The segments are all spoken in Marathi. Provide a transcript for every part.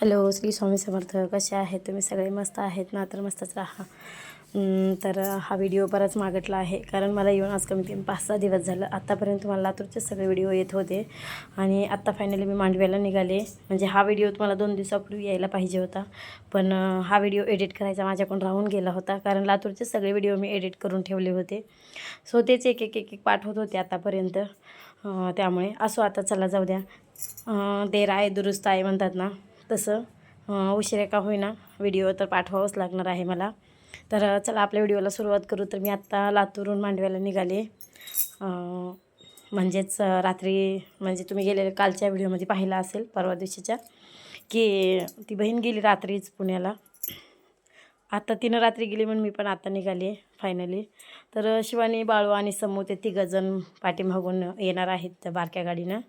हॅलो श्री स्वामी समर्थ. कसे आहेत? तुम्ही सगळे मस्त आहेत ना? तर मस्तच राहा. तर हा व्हिडिओ बराच मागटला आहे. कारण मला येऊन आज कमी कमी पाच सहा दिवस झालं. आत्तापर्यंत मला लातूरचे सगळे व्हिडिओ येत होते. आणि आत्ता फायनली मी मांडव्याला निघाले. म्हणजे हा व्हिडिओ तुम्हाला दोन दिवसापूर्वी यायला पाहिजे होता. पण हा व्हिडिओ एडिट करायचा माझ्याकडून राहून गेला होता. कारण लातूरचे सगळे व्हिडिओ मी एडिट करून ठेवले होते. सो तेच एक एक एक एक पाठवत होते आतापर्यंत. त्यामुळे असो आता चला जाऊ द्या. देर आहे दुरुस्त आहे म्हणतात ना. तसं उशिरा का होईना व्हिडिओ तर पाठवावंच लागणार आहे मला. तर चला आपल्या व्हिडिओला सुरुवात करू तर मी आत्ता लातूरून मांडव्याला निघाले. म्हणजेच रात्री म्हणजे तुम्ही गेलेले कालच्या व्हिडिओमध्ये पाहिला असेल परवा दिवशीच्या की ती बहीण गेली रात्रीच पुण्याला. आता तिनं रात्री गेली म्हणून मी पण आता निघाली फायनली तर शिवानी बाळू आणि समू ते तिघंजण पाठीमागून येणार आहेत त्या बारक्या गाडीनं.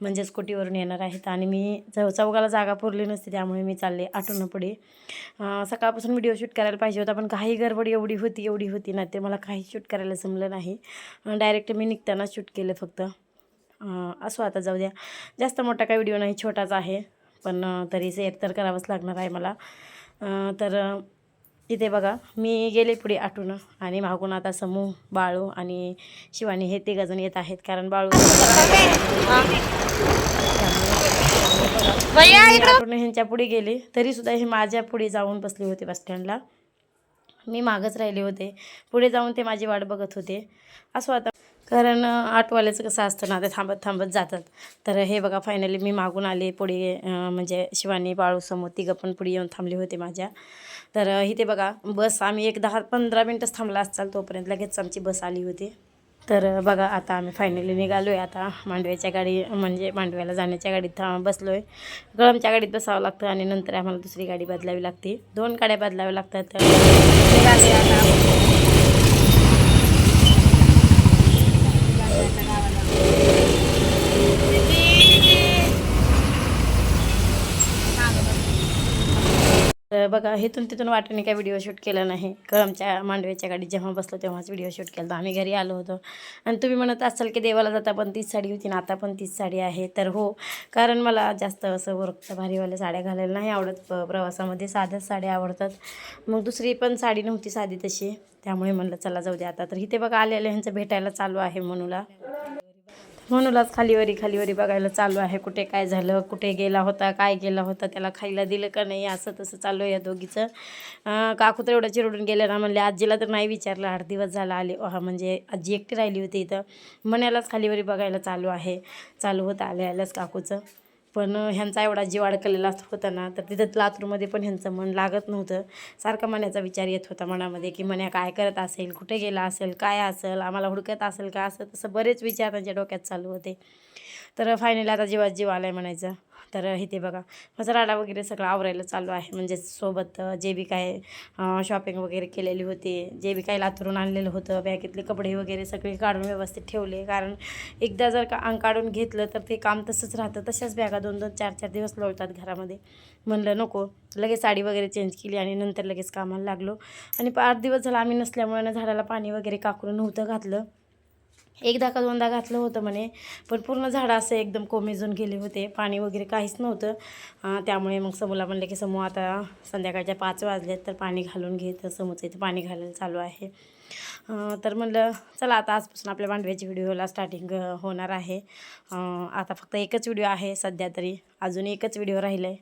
म्हणजे स्कूटीवरून येणार आहेत. आणि मी चौ चौघाला जागा पुरली नसते त्यामुळे मी चालले आठवणं पुढे. सकाळपासून व्हिडिओ शूट करायला पाहिजे होता पण काही गडबड एवढी होती एवढी होती ना ते मला काही शूट करायला जमलं नाही. डायरेक्ट मी निघताना शूट केलं फक्त. असो आता जाऊ द्या. जास्त मोठा काही व्हिडिओ नाही छोटाच आहे. पण तरी शेअर तर करावंच लागणार आहे मला. तर इथे बघा मी गेले पुढे आटून आणि मागून आता समूह बाळू आणि शिवानी हे तिघजण येत आहेत. कारण बाळू ह्यांच्या पुढे गेले. तरीसुद्धा हे माझ्या पुढे जाऊन बसले होते बसस्टँडला मी मागच राहिले होते. पुढे जाऊन ते माझी वाट बघत होते. असं आता कारण आठवाल्याचं ऑटोवाल्याचं कसं असतं ना ते थांबत थांबत जातात. तर हे बघा फायनली मी मागून आले पुढे म्हणजे शिवानी बाळूसमोर तिघं पण पुढे येऊन थांबले होते माझ्या. तर इथे बघा बस आम्ही एक दहा पंधरा मिनटंच थांबला असताल तोपर्यंत लगेच आमची बस आली होती. तर बघा आता आम्ही फायनली निघालो आहे आता मांडव्याच्या गाडी म्हणजे मांडव्याला जाण्याच्या गाडीत थांब बसलो आहे गळमच्या गाडीत बसावं लागतं आणि नंतर आम्हाला दुसरी गाडी बदलावी लागते. दोन गाड्या बदलाव्या लागतात. तर निघाले आता. बघा हेतून तिथून वाटेने काय व्हिडिओ शूट केला नाही. कळमच्या मांडव्याच्या गाडीत जेव्हा बसलो तेव्हाच व्हिडिओ शूट केला आम्ही घरी आलो होतो. आणि तुम्ही म्हणत असाल की देवाला जाता पण तीच साडी होती ना आता पण तीच साडी आहे. तर हो कारण मला जास्त असं वर्कच्या भारीवाल्या साड्या घालायला नाही आवडत. प्रवासामध्ये साध्याच साड्या आवडतात. मग दुसरी पण साडी नव्हती साधी तशी. त्यामुळे म्हणलं चला जाऊ दे आता. तर इथे बघा आलेल्या ह्यांचं भेटायला चालू आहे म्हणूला म्हणूनच खालीवरी खालीवरी बघायला चालू आहे. कुठे काय झालं कुठे गेला होता काय गेला होता त्याला खायला दिलं का नाही असं तसं चालू आहे या दोघीचं. काकू तर एवढं चिरडून गेले ना म्हणले आजीला तर नाही विचारलं आठ दिवस झाला आले. हा म्हणजे आजी एकटी राहिली होती इथं. म्हणायलाच खालीवरी बघायला चालू आहे चालू होतं आल्या आल्याच काकूचं. पण ह्यांचा एवढा जीव अडकलेला होता ना तर तिथं लातूरमध्ये पण ह्यांचं मन लागत नव्हतं. सारखा मण्याचा विचार येत होता मनामध्ये की मन्या काय करत असेल? कुठे गेला असेल? काय असेल? आम्हाला हुडकत असेल का? असं तसं बरेच विचार त्यांच्या डोक्यात चालू होते. तर फायनली आता जीवात जीव आहे म्हणायचं. तर इथे बघा. माझा राडा वगैरे सगळं आवरायला चालू आहे. म्हणजे सोबत जे बी काय शॉपिंग वगैरे केलेली होती जे बी काय लातूरून आणलेलं होतं बॅगेतले कपडे वगैरे सगळे काढून व्यवस्थित ठेवले. कारण एकदा जर का अंग काढून घेतलं तर ते काम तसंच राहतं. तशाच बॅगा दोन दोन चार चार दिवस लोळतात घरामध्ये. म्हणलं नको. लगेच साडी वगैरे चेंज केली आणि नंतर लगेच कामाला लागलो. आणि आठ दिवस झाला आम्ही नसल्यामुळे ना झाडाला पाणी वगैरे काकरून नव्हतं घातलं. एकदा का दोनदा घातलं होतं म्हणे. पण पूर्ण झाडं असं एकदम कोमेजून गेले होते. पाणी वगैरे काहीच नव्हतं. त्यामुळे मग समूला म्हणलं की समूह आता संध्याकाळच्या पाच वाजलेत तर पाणी घालून घे. तर समूचं इथं पाणी घालायला चालू आहे. तर म्हणलं चला आता आजपासून आपल्या मांडव्याची व्हिडिओला स्टार्टिंग होणार आहे. आता फक्त एकच व्हिडिओ आहे सध्या तरी. अजून एकच व्हिडिओ राहिला आहे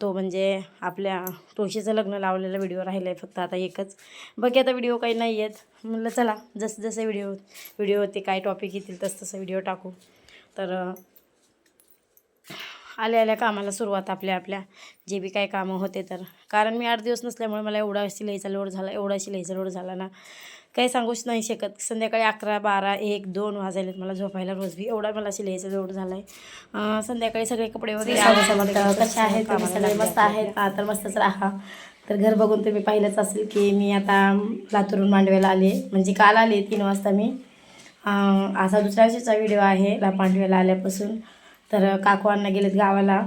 तो म्हणजे आपल्या तुळशीचं लग्न लावलेला व्हिडिओ राहिला आहे फक्त आता एकच. बाकी आता व्हिडिओ काही नाही आहेत म्हणलं चला जसं जसे व्हिडिओ व्हिडिओ ते काय टॉपिक येतील तसं तसं व्हिडिओ टाकू. तर आल्या आल्या कामाला सुरुवात आपल्या आपल्या. जे बी काय कामं होते तर. कारण मी आठ दिवस नसल्यामुळे मला एवढा शिलाईचा लोड झाला एवढा शिलाईचा लोड झाला ना. काही सांगूच नाही शकत. संध्याकाळी अकरा बारा एक दोन वाजायलेत मला झोपायला रोज बी. एवढा मला शिलाईचा लोड झाला आहे संध्याकाळी सगळे कपडे वगैरे कसे आहेत मस्त आहेत? तर मस्तच राहा. तर घर बघून तुम्ही पाहिलंच असेल की मी आता लातूरून मांडव्याला आले. म्हणजे काल आले तीन वाजता मी. असा दुसऱ्या दिवशीचा व्हिडिओ आहे ला पांडव्याला आल्यापासून. तर काकूंना गेलेत गावाला.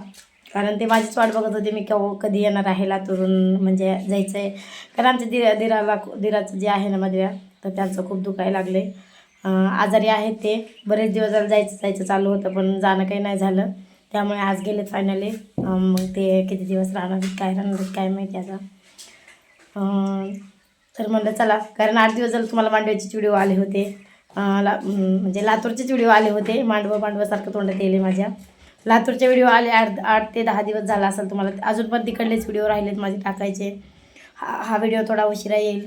कारण ते माझीच वाट बघत होते मी केव्हा कधी येणार आहे लातूरून म्हणजे जायचं आहे कारण आमच्या दिरा दिराला दिराचं जे आहे ना मधव्या तर त्यांचं खूप दुखायला लागले. आजारी आहेत ते. बरेच दिवस झाले जायचं जायचं चालू होतं पण जाणं काही नाही झालं. त्यामुळे आज गेलेत फायनली मग ते किती दिवस राहणार काय राहणार काय माहिती आता. तर म्हणलं चला कारण आठ दिवस झालं तुम्हाला मांडव्याचेच व्हिडिओ आले होते. ला म्हणजे लातूरचेच व्हिडिओ आले होते. मांडवं मांडवासारखं तोंडात येले माझ्या. लातूरचे व्हिडिओ आले आठ आठ ते दहा दिवस झाला असेल तुम्हाला. अजून पण तिकडलेच व्हिडिओ राहिलेत माझे टाकायचे. हा हा व्हिडिओ थोडा उशिरा येईल.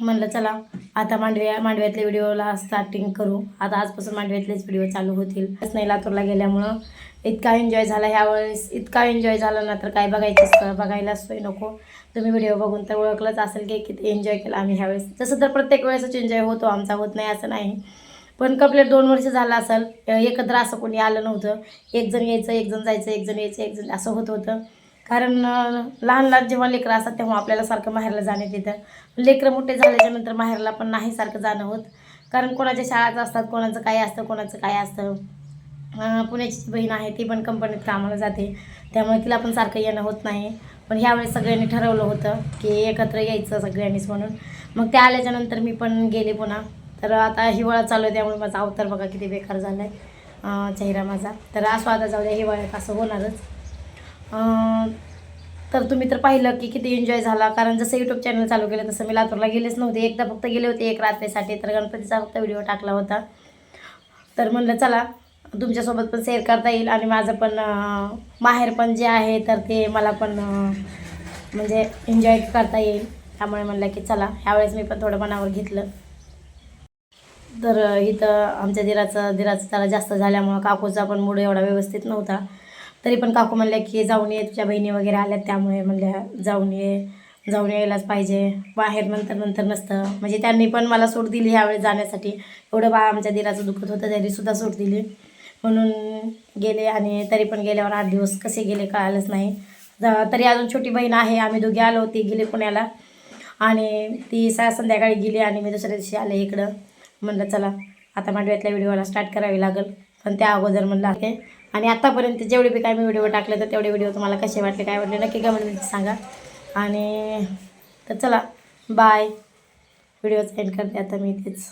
म्हणलं चला आता मांडव्या मांडव्यातल्या व्हिडिओला स्टार्टिंग करू. आता आजपासून मांडव्यातलेच व्हिडिओ चालू होतील. नाही लातूरला गेल्यामुळं इतका एन्जॉय झाला ह्यावेळेस इतका एन्जॉय झाला ना तर काय बघायचं बघायला सोय नको. तुम्ही व्हिडिओ बघून तर ओळखलंच असेल की किती एन्जॉय केला आम्ही ह्यावेळेस तसं तर प्रत्येक वेळेसच एन्जॉय होतो आमचा होत नाही असं नाही. पण कंप्लीट दोन वर्ष झालं असेल एकत्र असं कोणी आलं नव्हतं. एक जण यायचं एक जण जायचं एक जण यायचं एक जण असं होत होतं. कारण लहान लहान जेव्हा लेकरं असतात तेव्हा आपल्याला सारखं माहेरला जाण्यात येतं लेकरं मोठे झाल्याच्यानंतर माहेरला पण नाही सारखं जाणं होत. कारण कोणाच्या शाळाचं असतात कोणाचं काय असतं कोणाचं काय असतं. पुण्याची बहीण आहे ती पण कंपनीत कामाला जाते. त्यामुळे तिला पण सारखं येणं होत नाही. पण ह्यावेळेस सगळ्यांनी ठरवलं होतं की एकत्र यायचं सगळ्यांनीच म्हणून. मग त्या आल्याच्यानंतर मी पण गेले पुन्हा. तर आता हिवाळा चालू आहे त्यामुळे माझा अवतार बघा किती बेकार झाला आहे चेहरा माझा. तर असं आता जाऊ द्या हिवाळ्यात असं होणारच. तर तुम्ही तर पाहिलं की किती एन्जॉय झाला. कारण जसं यूट्यूब चॅनल चालू केलं तसं मी लातूरला गेलेच नव्हते. एकदा फक्त गेले होते एक रात्रीसाठी. तर गणपतीचा फक्त व्हिडिओ टाकला होता. तर म्हणलं चला तुमच्यासोबत पण शेअर करता येईल आणि माझं पण माहेर पण जे आहे तर ते मला पण म्हणजे एन्जॉय करता येईल. त्यामुळे म्हणलं की चला ह्यावेळेस मी पण थोडं मनावर घेतलं. तर इथं आमच्या दिराचं दिराचं त्याला जास्त झाल्यामुळं काकूचा पण मूड एवढा व्यवस्थित नव्हता. तरी पण काकू म्हणल्या की जाऊन ये तुझ्या बहिणी वगैरे आल्यात त्यामुळे म्हणल्या जाऊन ये जाऊन यायलाच पाहिजे. बाहेर नंतर नंतर नसतं. म्हणजे त्यांनी पण मला सूट दिली ह्यावेळेस जाण्यासाठी. एवढं बा आमच्या दिराचं दुखत होतं तरीसुद्धा सूट दिली. म्हणून गेले आणि तरी पण गेल्यावर आठ दिवस कसे गेले कळालंच नाही. तरी अजून छोटी बहीण आहे आम्ही दोघी आलो ती गेली पुण्याला. आणि ती सा संध्याकाळी गेली आणि मी दुसऱ्या दिवशी आले इकडं. म्हणलं चला आता मांडव्यातल्या व्हिडिओला स्टार्ट करावी लागेल. पण त्या अगोदर म्हणलं आहे आणि आत्तापर्यंत जेवढे बी काय मी व्हिडिओ टाकले तर तेवढे व्हिडिओ तुम्हाला कसे वाटले काय वाटले नक्की कमेंटमध्ये सांगा. आणि तर चला बाय व्हिडिओ एंड करते आता मी तेच